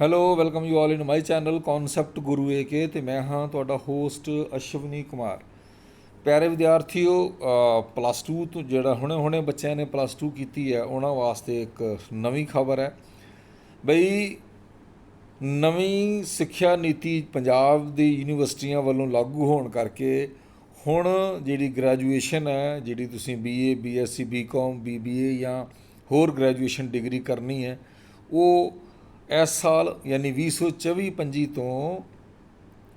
Hello welcome you all in my channel concept Guru AK ਤੇ ਮੈਂ ਹਾਂ ਤੁਹਾਡਾ ਹੋਸਟ ਅਸ਼ਵਨੀ ਕੁਮਾਰ। ਪਿਆਰੇ ਵਿਦਿਆਰਥੀਓ ਪਲੱਸ 2 ਤੋਂ ਜਿਹੜਾ ਹੁਣੇ ਹੁਣੇ ਬੱਚਿਆਂ ਨੇ ਪਲੱਸ 2 ਕੀਤੀ ਹੈ, ਉਹਨਾਂ ਵਾਸਤੇ ਇੱਕ ਨਵੀਂ ਖਬਰ ਹੈ। ਬਈ, ਨਵੀਂ ਸਿੱਖਿਆ ਨੀਤੀ ਪੰਜਾਬ ਦੀ ਯੂਨੀਵਰਸਿਟੀਆਂ ਵੱਲੋਂ ਲਾਗੂ ਹੋਣ ਕਰਕੇ ਹੁਣ ਜਿਹੜੀ ਗ੍ਰੈਜੂਏਸ਼ਨ ਹੈ, ਜਿਹੜੀ ਤੁਸੀਂ ਬੀਏ ਬੀਐਸਸੀ ਬੀਕਾਮ ਬੀਬੀਏ ਜਾਂ ਹੋਰ ਗ੍ਰੈਜੂਏਸ਼ਨ ਡਿਗਰੀ ਕਰਨੀ ਹੈ, ਉਹ ਇਸ ਸਾਲ ਯਾਨੀ 2024-25 ਤੋਂ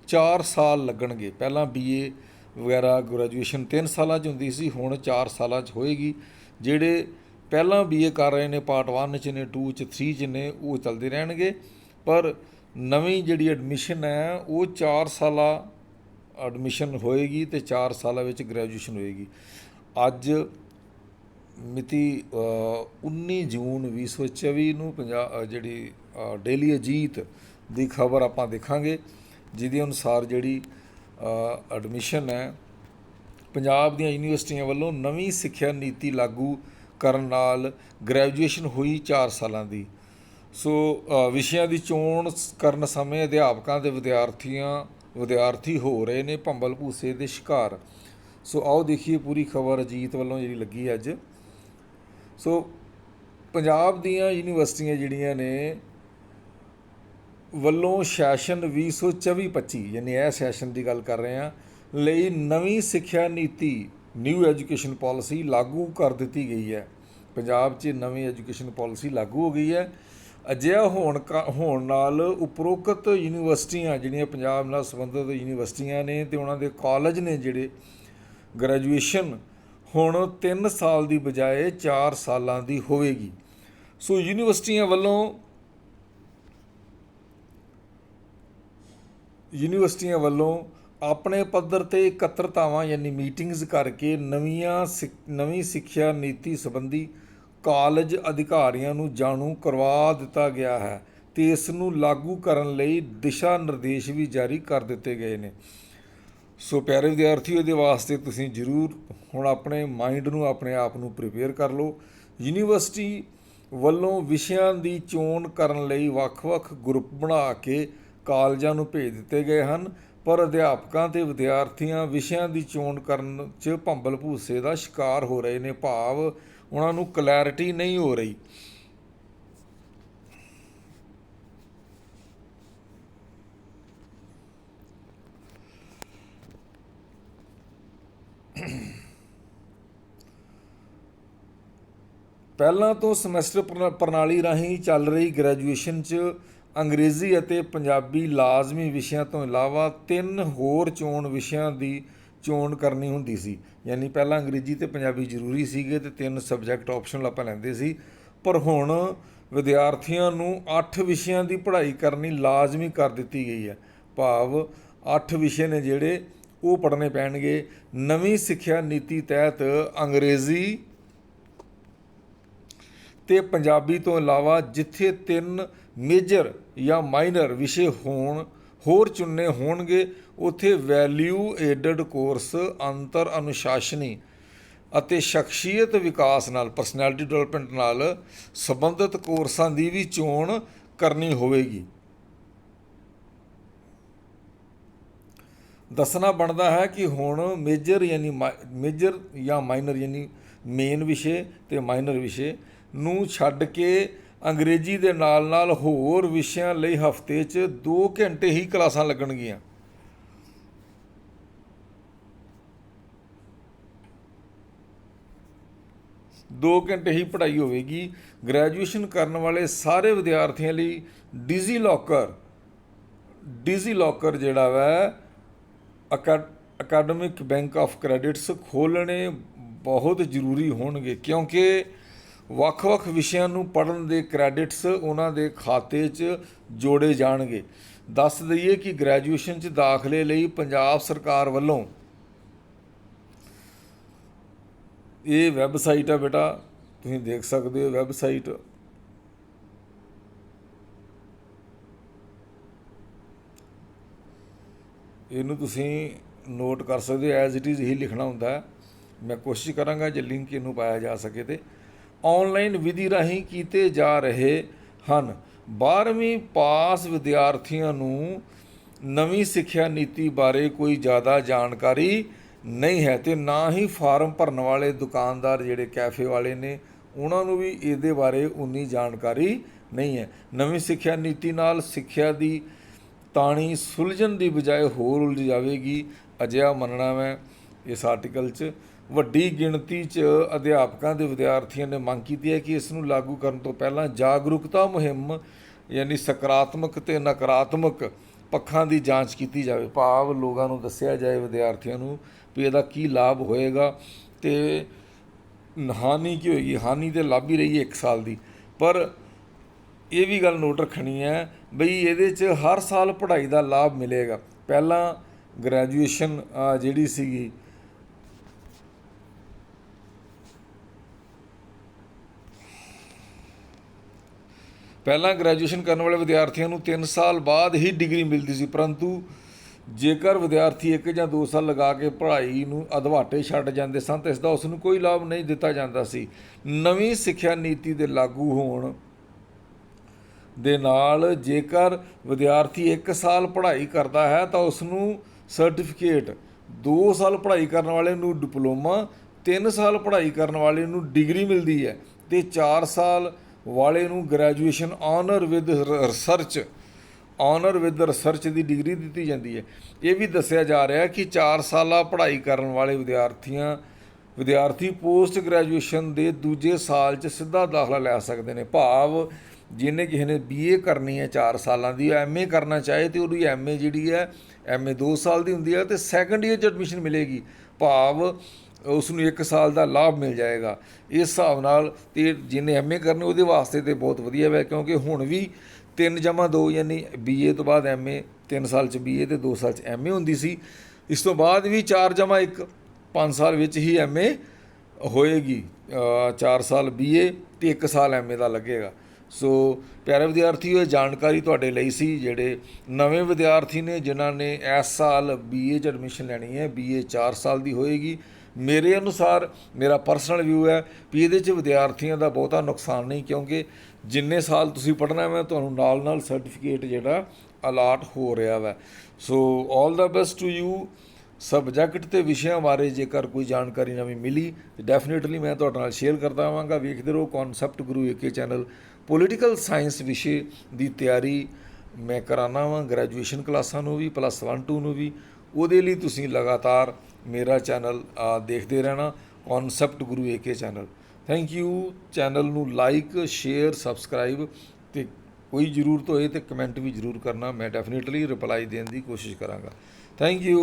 4 ਸਾਲ ਲੱਗਣਗੇ। ਪਹਿਲਾਂ ਬੀਏ ਵਗੈਰਾ ਗ੍ਰੈਜੂਏਸ਼ਨ 3 ਸਾਲਾਂ 'ਚ ਹੁੰਦੀ ਸੀ ਹੁਣ 4 ਸਾਲਾਂ 'ਚ ਹੋਏਗੀ। ਜਿਹੜੇ ਪਹਿਲਾਂ ਬੀਏ ਕਰ ਰਹੇ ਨੇ ਪਾਰਟ 1 'ਚ ਨੇ 2 'ਚ 3 'ਚ ਨੇ ਉਹ ਚੱਲਦੇ ਰਹਿਣਗੇ। ਪਰ ਨਵੀਂ ਜਿਹੜੀ ਐਡਮਿਸ਼ਨ ਹੈ ਉਹ 4 ਸਾਲਾ ਐਡਮਿਸ਼ਨ ਹੋਏਗੀ ਤੇ 4 ਸਾਲਾਂ ਵਿੱਚ ਗ੍ਰੈਜੂਏਸ਼ਨ ਹੋਏਗੀ। ਅੱਜ ਮਿਤੀ ਅ, 19 ਜੂਨ 2024 ਨੂੰ ਪੰਜਾਬ ਜਿਹੜੀ ਡੇਲੀ ਅਜੀਤ ਦੀ ਖਬਰ ਆਪਾਂ ਦੇਖਾਂਗੇ, ਜਿਹਦੇ ਅਨੁਸਾਰ ਜਿਹੜੀ ਐਡਮਿਸ਼ਨ ਹੈ, ਪੰਜਾਬ ਦੀਆਂ ਯੂਨੀਵਰਸਿਟੀਆਂ ਵੱਲੋਂ ਨਵੀਂ ਸਿੱਖਿਆ ਨੀਤੀ ਲਾਗੂ ਕਰਨ ਨਾਲ ਗ੍ਰੈਜੂਏਸ਼ਨ ਹੋਈ 4 ਸਾਲਾਂ ਦੀ। ਸੋ ਵਿਸ਼ਿਆਂ ਦੀ ਚੋਣ ਸ- ਕਰਨ ਸਮੇਂ ਅਧਿਆਪਕਾਂ ਤੇ ਵਿਦਿਆਰਥੀਆਂ, ਵਿਦਿਆਰਥੀ ਹੋ ਰਹੇ ਨੇ ਭੰਬਲ ਭੂਸੇ ਦੇ ਸ਼ਿਕਾਰ। ਸੋ, ਆਓ ਦੇਖੀਏ ਪੂਰੀ ਖਬਰ ਅਜੀਤ ਵੱਲੋਂ ਜਿਹੜੀ ਲੱਗੀ ਅੱਜ। ਸੋ, ਪੰਜਾਬ ਦੀਆਂ ਯੂਨੀਵਰਸਿਟੀਆਂ ਜਿਹੜੀਆਂ ਨੇ ਵੱਲੋਂ ਸੈਸ਼ਨ 2024-25 ਯਾਨੀ ਇਹ ਸੈਸ਼ਨ ਦੀ ਗੱਲ ਕਰ ਰਹੇ ਹਾਂ, ਲਈ ਨਵੀਂ ਸਿੱਖਿਆ ਨੀਤੀ ਨਿਊ ਐਜੂਕੇਸ਼ਨ ਪਾਲਿਸੀ ਲਾਗੂ ਕਰ ਦਿੱਤੀ ਗਈ ਹੈ। ਪੰਜਾਬ 'ਚ ਨਵੀਂ ਐਜੂਕੇਸ਼ਨ ਪਾਲਿਸੀ ਲਾਗੂ ਹੋ ਗਈ ਹੈ। ਅਜਿਹਾ ਹੋਣ ਕਾ- ਹੋਣ ਨਾਲ ਉਪਰੋਕਤ ਯੂਨੀਵਰਸਿਟੀਆਂ ਜਿਹੜੀਆਂ ਪੰਜਾਬ ਨਾਲ ਸੰਬੰਧਿਤ ਯੂਨੀਵਰਸਿਟੀਆਂ ਨੇ ਤੇ ਉਹਨਾਂ ਦੇ ਕਾਲਜ ਨੇ ਜਿਹੜੇ ਗ੍ਰੈਜੂਏਸ਼ਨ ਹੁਣ 3 ਸਾਲ ਦੀ ਬਜਾਏ 4 ਸਾਲਾਂ ਦੀ ਹੋਵੇਗੀ। ਸੋ ਯੂਨੀਵਰਸਿਟੀਆਂ ਵੱਲੋਂ ਯੂਨੀਵਰਸਿਟੀਆਂ ਵੱਲੋਂ ਆਪਣੇ ਪੱਧਰ ਤੇ ਇਕੱਤਰਤਾਵਾਂ ਯਾਨੀ ਮੀਟਿੰਗਸ ਕਰਕੇ ਨਵੀਆਂ ਸਿੱਖ- ਨਵੀਂ ਸਿੱਖਿਆ ਨੀਤੀ ਸੰਬੰਧੀ ਕਾਲਜ ਅਧਿਕਾਰੀਆਂ ਨੂੰ ਜਾਣੂ ਕਰਵਾ ਦਿੱਤਾ ਗਿਆ ਹੈ ਤੇ ਇਸ ਨੂੰ ਲਾਗੂ ਕਰਨ ਲਈ ਦਿਸ਼ਾ ਨਿਰਦੇਸ਼ ਵੀ ਜਾਰੀ ਕਰ ਦਿੱਤੇ ਗਏ ਨੇ। ਸੋ ਪਿਆਰੇ ਵਿਦਿਆਰਥੀਓ, ਇਹਦੇ ਵਾਸਤੇ ਤੁਸੀਂ ਜ਼ਰੂਰ ਹੁਣ ਆਪਣੇ ਮਾਈਂਡ ਨੂੰ, ਆਪਣੇ ਆਪ ਨੂੰ ਪ੍ਰਿਪੇਅਰ ਕਰ ਲਓ। ਯੂਨੀਵਰਸਿਟੀ ਵੱਲੋਂ ਵਿਸ਼ਿਆਂ ਦੀ ਚੋਣ ਕਰਨ ਲਈ ਵੱਖ-ਵੱਖ ਗਰੁੱਪ ਬਣਾ ਕੇ ਕਾਲਜਾਂ ਨੂੰ ਭੇਜ ਦਿੱਤੇ ਗਏ ਹਨ, ਪਰ ਅਧਿਆਪਕਾਂ ਤੇ ਵਿਦਿਆਰਥੀਆਂ ਵਿਸ਼ਿਆਂ ਦੀ ਚੋਣ ਕਰਨ 'ਚ ਭੰਬਲ ਭੂਸੇ ਦਾ ਸ਼ਿਕਾਰ ਹੋ ਰਹੇ ਨੇ ਭਾਵ ਉਹਨਾਂ ਨੂੰ ਕਲੈਰਿਟੀ ਨਹੀਂ ਹੋ ਰਹੀ। ਪਹਿਲਾਂ ਤੋਂ ਸਮੈਸਟਰ ਪ੍ਰਣਾ- ਪ੍ਰਣਾਲੀ ਰਾਹੀਂ ਚੱਲ ਰਹੀ ਗ੍ਰੈਜੂਏਸ਼ਨ 'ਚ ਅੰਗਰੇਜ਼ੀ ਅਤੇ ਪੰਜਾਬੀ ਲਾਜ਼ਮੀ ਵਿਸ਼ਿਆਂ ਤੋਂ ਇਲਾਵਾ ਤਿੰਨ ਹੋਰ ਚੋਣ ਵਿਸ਼ਿਆਂ ਦੀ ਚੋਣ ਕਰਨੀ ਹੁੰਦੀ ਸੀ। ਯਾਨੀ ਪਹਿਲਾਂ ਅੰਗਰੇਜ਼ੀ ਤੇ ਪੰਜਾਬੀ ਜ਼ਰੂਰੀ ਸੀਗੇ ਤੇ ਤਿੰਨ ਸਬਜੈਕਟ ਆਪਸ਼ਨਲ ਆਪਾਂ ਲੈਂਦੇ ਸੀ। ਪਰ ਹੁਣ ਵਿਦਿਆਰਥੀਆਂ ਨੂੰ 8 ਵਿਸ਼ਿਆਂ ਦੀ ਪੜ੍ਹਾਈ ਕਰਨੀ ਲਾਜ਼ਮੀ ਕਰ ਦਿੱਤੀ ਗਈ ਹੈ। ਭਾਵ 8 ਵਿਸ਼ੇ ਨੇ ਜਿਹੜੇ ਉਹ ਪੜ੍ਹਨੇ ਪੈਣਗੇ। ਨਵੀਂ ਸਿੱਖਿਆ ਨੀਤੀ ਤਹਿਤ ਅੰਗਰੇਜ਼ੀ ਤੇ ਪੰਜਾਬੀ ਤੋਂ ਇਲਾਵਾ ਜਿੱਥੇ ਤਿੰਨ ਮੇਜਰ ਜਾਂ ਮਾਈਨਰ ਵਿਸ਼ੇ ਹੋਣ, ਹੋਰ ਚੁਣਨੇ ਹੋਣਗੇ। ਉਥੇ ਵੈਲਿਊ ਏਡਡ ਕੋਰਸ ਅੰਤਰ ਅਨੁਸ਼ਾਸਨੀ ਅਤੇ ਸ਼ਖਸੀਅਤ ਵਿਕਾਸ ਨਾਲ ਪਰਸਨੈਲਿਟੀ ਡਿਵੈਲਪਮੈਂਟ ਨਾਲ ਸੰਬੰਧਿਤ ਕੋਰਸਾਂ ਦੀ ਵੀ ਚੋਣ ਕਰਨੀ ਹੋਵੇਗੀ। ਦੱਸਣਾ ਬਣਦਾ ਹੈ ਕਿ ਹੁਣ ਮੇਜਰ ਯਾਨੀ ਮੇਜਰ ਜਾਂ ਮਾਈਨਰ ਯਾਨੀ ਮੇਨ ਵਿਸ਼ੇ ਤੇ ਮਾਈਨਰ ਵਿਸ਼ੇ ਨੂੰ ਛੱਡ ਕੇ ਅੰਗਰੇਜ਼ੀ ਦੇ ਨਾਲ-ਨਾਲ ਹੋਰ ਵਿਸ਼ਿਆਂ ਲਈ ਹਫ਼ਤੇ 'ਚ 2 ਘੰਟੇ ਹੀ ਕਲਾਸਾਂ ਲੱਗਣਗੀਆਂ। ਦੋ ਘੰਟੇ ਹੀ ਪੜ੍ਹਾਈ ਹੋਵੇਗੀ। ਗ੍ਰੈਜੂਏਸ਼ਨ ਕਰਨ ਵਾਲੇ ਸਾਰੇ ਵਿਦਿਆਰਥੀਆਂ ਲਈ ਡਿਜ਼ੀ ਲੋਕਰ। ਡਿਜ਼ੀ ਲੋਕਰ ਜਿਹੜਾ ਵਾ ਅਕੈਡਮਿਕ ਬੈਂਕ ਆਫ ਕ੍ਰੈਡਿਟਸ ਖੋਲ੍ਹਣੇ ਬਹੁਤ ਜ਼ਰੂਰੀ ਹੋਣਗੇ ਕਿਉਂਕਿ ਵੱਖ-ਵੱਖ ਵਿਸ਼ਿਆਂ ਨੂੰ ਪੜ੍ਹਨ ਦੇ ਕ੍ਰੈਡਿਟਸ ਉਹਨਾਂ ਦੇ ਖਾਤੇ 'ਚ ਜੋੜੇ ਜਾਣਗੇ। ਦੱਸ ਦਈਏ ਕਿ ਗ੍ਰੈਜੂਏਸ਼ਨ 'ਚ ਦਾਖਲੇ ਲਈ ਪੰਜਾਬ ਸਰਕਾਰ ਵੱਲੋਂ ਇਹ ਵੈਬਸਾਈਟ ਆ ਬੇਟਾ, ਤੁਸੀਂ ਦੇਖ ਸਕਦੇ ਹੋ ਵੈਬਸਾਈਟ ਇਹਨੂੰ ਤੁਸੀਂ ਨੋਟ ਕਰ ਸਕਦੇ ਹੋ ਐਜ਼ ਇਟ ਇਜ਼ ਹੀ ਲਿਖਣਾ ਹੁੰਦਾ। ਮੈਂ ਕੋਸ਼ਿਸ਼ ਕਰਾਂਗਾ ਜੇ ਲਿੰਕ ਇਹਨੂੰ ਪਾਇਆ ਜਾ ਸਕੇ ਤੇ। ਆਨਲਾਈਨ ਵਿਧੀ ਰਾਹੀਂ ਕੀਤੇ ਜਾ ਰਹੇ ਹਨ। 12ਵੀਂ ਪਾਸ ਵਿਦਿਆਰਥੀਆਂ ਨੂੰ ਨਵੀਂ ਸਿੱਖਿਆ ਨੀਤੀ ਬਾਰੇ ਕੋਈ ਜ਼ਿਆਦਾ ਜਾਣਕਾਰੀ ਨਹੀਂ ਹੈ ਤੇ ਨਾ ਹੀ ਫਾਰਮ ਭਰਨ ਵਾਲੇ ਦੁਕਾਨਦਾਰ ਜਿਹੜੇ ਕੈਫੇ ਵਾਲੇ ਨੇ, ਉਹਨਾਂ ਨੂੰ ਵੀ ਇਹਦੇ ਬਾਰੇ ਉਨੀ ਜਾਣਕਾਰੀ ਨਹੀਂ ਹੈ। ਨਵੀਂ ਸਿੱਖਿਆ ਨੀਤੀ ਨਾਲ ਸਿੱਖਿਆ ਦੀ ਤਾਣੀ ਸੁਲਝਣ ਦੀ ਬਜਾਏ ਹੋਰ ਉਲਝ ਜਾਵੇਗੀ, ਅਜਿਹਾ ਮੰਨਣਾ ਮੈਂ ਇਸ ਆਰਟੀਕਲ 'ਚ ਵੱਡੀ ਗਿਣਤੀ 'ਚ ਅਧਿਆਪਕਾਂ ਦੇ ਵਿਦਿਆਰਥੀਆਂ ਨੇ ਮੰਗ ਕੀਤੀ ਹੈ ਕਿ ਇਸ ਨੂੰ ਲਾਗੂ ਕਰਨ ਤੋਂ ਪਹਿਲਾਂ ਜਾਗਰੂਕਤਾ ਮੁਹਿੰਮ, ਯਾਨੀ ਸਕਾਰਾਤਮਕ ਤੇ ਨਕਾਰਾਤਮਕ ਪੱਖਾਂ ਦੀ ਜਾਂਚ ਕੀਤੀ ਜਾਵੇ। ਭਾਵ ਲੋਕਾਂ ਨੂੰ ਦੱਸਿਆ ਜਾਏ ਵਿਦਿਆਰਥੀਆਂ ਨੂੰ ਵੀ ਇਹਦਾ ਕੀ ਲਾਭ ਹੋਏਗਾ ਤੇ ਹਾਨੀ ਕੀ ਹੋਏਗੀ, ਹਾਨੀ ਤੇ ਲਾਭ ਹੀ ਰਹੀ ਹੈ 1 ਸਾਲ ਦੀ। ਪਰ ਇਹ ਵੀ ਗੱਲ ਨੋਟ ਰੱਖਣੀ ਹੈ ਬਈ ਇਹਦੇ 'ਚ ਹਰ ਸਾਲ ਪੜ੍ਹਾਈ ਦਾ ਲਾਭ ਮਿਲੇਗਾ। ਪਹਿਲਾਂ ਗ੍ਰੈਜੂਏਸ਼ਨ ਜਿਹੜੀ ਸੀਗੀ ਪਹਿਲਾਂ ਗ੍ਰੈਜੂਏਸ਼ਨ ਕਰਨ ਵਾਲੇ ਵਿਦਿਆਰਥੀਆਂ ਨੂੰ 3 ਸਾਲ ਬਾਅਦ ਹੀ ਡਿਗਰੀ ਮਿਲਦੀ ਸੀ, ਪਰੰਤੂ ਜੇਕਰ ਵਿਦਿਆਰਥੀ 1 ਜਾਂ 2 ਸਾਲ ਲਗਾ ਕੇ ਪੜ੍ਹਾਈ ਨੂੰ ਅਧਵਾਟੇ ਛੱਡ ਜਾਂਦੇ ਸਨ, ਤਾਂ ਇਸ ਦਾ ਉਸ ਨੂੰ ਕੋਈ ਲਾਭ ਨਹੀਂ ਦਿੱਤਾ ਜਾਂਦਾ ਸੀ। ਨਵੀਂ ਸਿੱਖਿਆ ਨੀਤੀ ਦੇ ਲਾਗੂ ਹੋਣ ਦੇ ਨਾਲ ਜੇਕਰ ਵਿਦਿਆਰਥੀ 1 ਸਾਲ ਪੜ੍ਹਾਈ ਕਰਦਾ ਹੈ, ਤਾਂ ਉਸ ਨੂੰ ਸਰਟੀਫਿਕੇਟ 2 ਸਾਲ ਪੜ੍ਹਾਈ ਕਰਨ ਵਾਲੇ ਨੂੰ ਡਿਪਲੋਮਾ 3 ਸਾਲ ਪੜ੍ਹਾਈ ਕਰਨ ਵਾਲੇ ਨੂੰ ਡਿਗਰੀ ਮਿਲਦੀ ਹੈ ਤੇ 4 ਸਾਲ ਵਾਲੇ ਨੂੰ graduation honour with research honour with research the degree ਦਿੱਤੀ ਜਾਂਦੀ ਹੈ। ਇਹ ਵੀ ਦੱਸਿਆ ਜਾ ਰਿਹਾ ਕਿ 4 ਸਾਲਾ ਪੜ੍ਹਾਈ ਕਰਨ ਵਾਲੇ ਵਿਦਿਆਰਥੀਆਂ, ਵਿਦਿਆਰਥੀ ਪੋਸਟ ਗ੍ਰੈਜੂਏਸ਼ਨ ਦੇ ਦੂਜੇ ਸਾਲ 'ਚ ਸਿੱਧਾ ਦਾਖਲਾ ਲੈ ਸਕਦੇ ਨੇ। ਭਾਵ ਜਿਹਨੇ ਕਿਸੇ ਨੇ ਬੀਏ ਕਰਨੀ ਹੈ 4 ਸਾਲਾਂ ਦੀ ਐਮਏ ਕਰਨਾ ਚਾਹੇ ਤੇ ਉਹਦੀ ਐਮਏ ਜਿਹੜੀ ਹੈ ਐਮਏ 2 ਸਾਲ ਦੀ ਹੁੰਦੀ ਹੈ ਤੇ ਸੈਕੰਡ ਈਅਰ 'ਚ ਐਡਮਿਸ਼ਨ ਮਿਲੇਗੀ। ਭਾਵ ਉਸ ਨੂੰ 1 ਸਾਲ ਦਾ ਲਾਭ ਮਿਲ ਜਾਏਗਾ। ਇਸ ਹਿਸਾਬ ਨਾਲ ਤੇ ਜਿਹਨੇ ਐਮਏ ਕਰਨੀ ਉਹਦੇ ਵਾਸਤੇ ਤੇ ਬਹੁਤ ਵਧੀਆ ਹੈ ਕਿਉਂਕਿ ਹੁਣ ਵੀ 3 ਜਮਾ 2 ਯਾਨੀ ਬੀਏ ਤੋਂ ਬਾਅਦ ਐਮਏ 3 ਸਾਲ 'ਚ ਬੀਏ ਤੇ 2 ਸਾਲ 'ਚ ਐਮਏ ਹੁੰਦੀ ਸੀ। ਇਸ ਤੋਂ ਬਾਅਦ ਵੀ 4 ਜਮਾ 1 5 ਸਾਲ ਵਿੱਚ ਹੀ ਐਮਏ ਹੋਏਗੀ। 4 ਸਾਲ ਬੀਏ ਤੇ 1 ਸਾਲ ਐਮਏ ਦਾ ਲੱਗੇਗਾ। ਸੋ ਪਿਆਰੇ ਵਿਦਿਆਰਥੀਓ, ਇਹ ਜਾਣਕਾਰੀ ਤੁਹਾਡੇ ਲਈ ਸੀ, ਜਿਹੜੇ ਨਵੇਂ ਵਿਦਿਆਰਥੀ ਨੇ, ਜਿਨ੍ਹਾਂ ਨੇ ਇਸ ਸਾਲ ਬੀਏ 'ਚ ਐਡਮਿਸ਼ਨ ਲੈਣੀ ਹੈ। ਬੀਏ 4 ਸਾਲ ਦੀ ਹੋਏਗੀ। ਮੇਰੇ ਅਨੁਸਾਰ ਮੇਰਾ ਪਰਸਨਲ ਵਿਊ ਹੈ ਵੀ ਇਹਦੇ 'ਚ ਵਿਦਿਆਰਥੀਆਂ ਦਾ ਬਹੁਤਾ ਨੁਕਸਾਨ ਨਹੀਂ, ਕਿਉਂਕਿ ਜਿੰਨੇ ਸਾਲ ਤੁਸੀਂ ਪੜ੍ਹਨਾ ਹੈ ਤੁਹਾਨੂੰ ਨਾਲ ਨਾਲ ਸਰਟੀਫਿਕੇਟ ਜਿਹੜਾ ਅਲਾਟ ਹੋ ਰਿਹਾ ਵਾ। ਸੋ 올 ਦਾ ਬੈਸਟ ਟੂ ਯੂ ਸਬਜੈਕਟ ਤੇ ਵਿਸ਼ਿਆਂ ਬਾਰੇ ਜੇਕਰ ਕੋਈ ਜਾਣਕਾਰੀ ਨਵੀਂ ਮਿਲੀ ਤੇ ਡੈਫੀਨਿਟਲੀ ਮੈਂ ਤੁਹਾਡੇ ਨਾਲ ਸ਼ੇਅਰ ਕਰਦਾ ਆਵਾਂਗਾ ਵੇਖਦੇ ਰਹੋ concept Guru AK channel political science ਵਿਸ਼ੇ ਦੀ ਤਿਆਰੀ। ਮੈਂ ਕਰਾਨਾ ਵਾਂ ਗ੍ਰੈਜੂਏਸ਼ਨ ਕਲਾਸਾਂ ਨੂੰ ਵੀ ਪਲੱਸ 1 2 ਨੂੰ ਵੀ। ਉਹਦੇ ਲਈ ਤੁਸੀਂ ਲਗਾਤਾਰ ਮੇਰਾ ਚੈਨਲ ਦੇਖਦੇ ਰਹਿਣਾ concept Guru AK channel. Thank you channel ਨੂੰ ਲਾਈਕ ਸ਼ੇਅਰ ਸਬਸਕ੍ਰਾਈਬ ਤੇ ਕੋਈ ਜ਼ਰੂਰਤ ਹੋਏ ਤੇ ਕਮੈਂਟ ਵੀ ਜ਼ਰੂਰ ਕਰਨਾ। ਮੈਂ ਡੈਫੀਨਿਟਲੀ ਰਿਪਲਾਈ ਦੇਣ ਦੀ ਕੋਸ਼ਿਸ਼ ਕਰਾਂਗਾ। Thank you